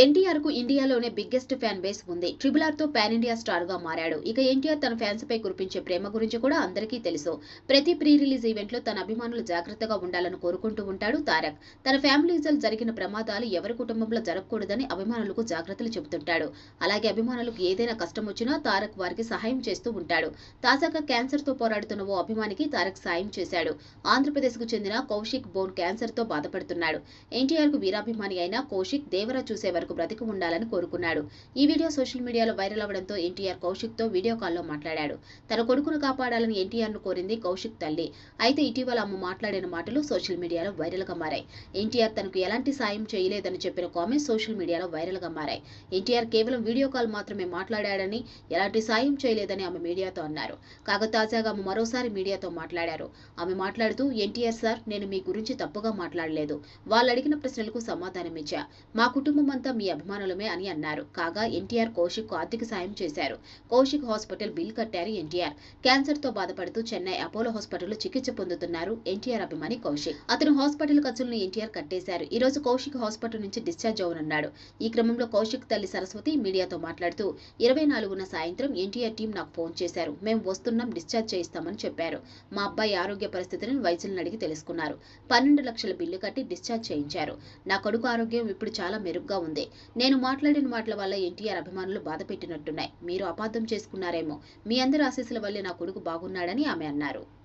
ఎన్టీఆర్కు ఇండియాలోనే biggest fan base ఉంది. ట్రిబుల్ ఆర్తో పాన్ ఇండియా స్టార్గా మారాడు. ఇక ఎన్టీఆర్ తన ఫ్యాన్స్ పై కురిపించే ప్రేమ గురించి కూడా అందరికీ తెలుసు. ప్రతి ప్రీ రిలీజ్ ఈవెంట్లో తన అభిమానులు జాగ్రత్తగా ఉండాలని కోరుకుంటూ ఉంటాడు తారక్. తన ఫ్యామిలీజల్ జరిగిన ప్రమాదాలు ఎవరి కుటుంబంలో జరగకూడదని అభిమానులకు జాగ్రత్తలు చెబుతుంటాడు. అలాగే అభిమానులకు ఏదైనా కష్టం వచ్చినా తారక్ వారికి సహాయం చేస్తూ ఉంటాడు. తాజాగా క్యాన్సర్తో పోరాడుతున్న ఓ అభిమానికి తారక్ సాయం చేశాడు. ఆంధ్రప్రదేశ్కు చెందిన కౌశిక్ బోన్ క్యాన్సర్తో బాధపడుతున్నాడు. ఎన్టీఆర్కు వీరాభిమాని అయిన కౌశిక్ దేవరా చూసేవారు వరకు బ్రతికి ఉండాలని కోరుకున్నాడు. ఈ వీడియో సోషల్ మీడియాలో వైరల్ అవ్వడంతో ఎన్టీఆర్ కౌశిక్తో వీడియో కాల్లో మాట్లాడాడు. తన కొడుకును కాపాడాలని ఎన్టీఆర్ను కోరింది కౌశిక్ తల్లి. అయితే ఇటీవల అమ్మ మాట్లాడిన మాటలు సోషల్ మీడియాలో వైరల్గా మారాయి. ఎన్టీఆర్ తనకు ఎలాంటి సాయం చేయలేదని చెప్పిన కామెంట్స్ సోషల్ మీడియాలో వైరల్గా మారాయి. ఎన్టీఆర్ కేవలం వీడియో కాల్ మాత్రమే మాట్లాడాడని ఎలాంటి సాయం చేయలేదని ఆమె మీడియాతో అన్నారు. కాగా తాజాగా ఆమె మరోసారి మీడియాతో మాట్లాడారు. ఆమె మాట్లాడుతూ ఎన్టీఆర్ సార్ నేను మీ గురించి తప్పుగా మాట్లాడలేదు. వాళ్ళు అడిగిన ప్రశ్నలకు సమాధానమిచ్చా. మా కుటుంబం అంతా మీ అభిమానులమే అని అన్నారు. కాగా ఎన్టీఆర్ కౌశిక్ ఆర్థిక సాయం చేశారు. కౌశిక్ హాస్పిటల్ బిల్ కట్టారు ఎన్టీఆర్. క్యాన్సర్తో బాధపడుతూ చెన్నై అపోలో హాస్పిటల్లో చికిత్స పొందుతున్నారు ఎన్టీఆర్ అభిమాని కౌశిక్. అతను హాస్పిటల్ ఖర్చులను ఎన్టీఆర్ కట్టేశారు. ఈ రోజు కౌశిక్ హాస్పిటల్ నుంచి డిశ్చార్జ్ అవునున్నాడు. ఈ క్రమంలో కౌశిక్ తల్లి సరస్వతి మీడియాతో మాట్లాడుతూ ఇరవై నాలుగున సాయంత్రం ఎన్టీఆర్ టీం నాకు ఫోన్ చేశారు. మేము వస్తున్నాం డిశ్చార్జ్ చేయిస్తామని చెప్పారు. మా అబ్బాయి ఆరోగ్య పరిస్థితిని వైద్యులను అడిగి తెలుసుకున్నారు. పన్నెండు లక్షల బిల్లు కట్టి డిశ్చార్జ్ చేయించారు. నా కొడుకు ఆరోగ్యం ఇప్పుడు చాలా మెరుగ్గా ఉంది. నేను మాట్లాడిన మాటల వల్ల ఎన్టీఆర్ అభిమానులు బాధ పెట్టినట్టున్నాయి మీరు అపార్థం చేసుకున్నారేమో. మీ అందరి ఆశీస్సుల వల్లే నా కొడుకు బాగున్నాడని ఆమె అన్నారు.